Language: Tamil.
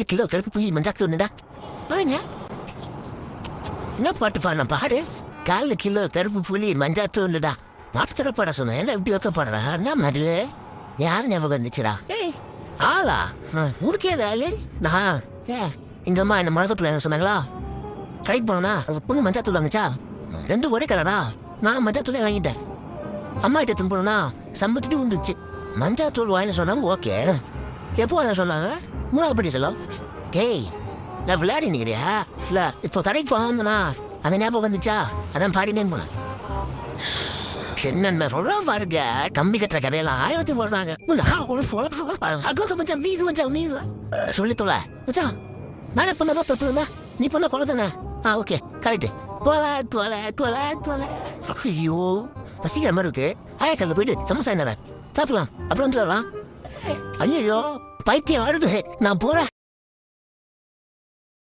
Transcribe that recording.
கால் கிலோ கருப்பு புளி மஞ்சாக்கு ஒண்ணுடா வாங்க என்ன பாட்டு பாடின பாடு கால் கிலோ கருப்பு புளி மஞ்சாத்து ஒண்ணுடா நாட்டுக்கிற பாட சொன்னேன் என்ன இப்படி வைக்க பாடுறா என்ன மாதிரி யார் ஞாபகம் இருந்துச்சுடா ஏய் ஆளா ஊருக்கே ஆளு நான் ஏ எங்க அம்மா என்ன மரத்துல என்ன சொன்னாங்களா கடைக்கு போனா அது பொண்ணு மஞ்சாத்தூள் வாங்கிச்சா ரெண்டு ஒரே கலரா நான் மஞ்சாத்தூளே வாங்கிட்டேன் அம்மா கிட்ட திரும்பினா சம்பத்துட்டு உண்டுச்சு மஞ்சாத்தூள் வாங்கின சொன்னாங்க ஓகே எப்போ வாங்க சொன்னாங்க மூணாவது படி சொல்லும். டேய் நான் விளையாடி நிற்கிறியா இல்லை இப்போ கடைக்கு போகாமனா அந்த ஞாபகம் வந்துச்சா? அதான் பாடினேன்னு போனேன். என்னென்ன சொல்றான் பாருங்க. கம்பி கட்டுற கதையெல்லாம் ஆயிரத்தி போடுறாங்க. அட்வான்ஸ் மச்சான் ப்ளீஸ் மச்சான் ப்ளீஸ் சொல்லி தொலை மச்சான் நானே பண்ணதா பெப்பா நீ பண்ண கொலை தானே ஆ ஓகே கரெக்ட் தொலை தொலை தொலை தொலை ஐயோ பசிக்கிற மாதிரி இருக்கு. ஆயக்கல்ல போயிட்டு சமோசா என்ன சாப்பிடலாம். அப்புறம் வந்து வரலாம் ஐயோ பைத்தியம் ஆடுது. நான் போறேன்.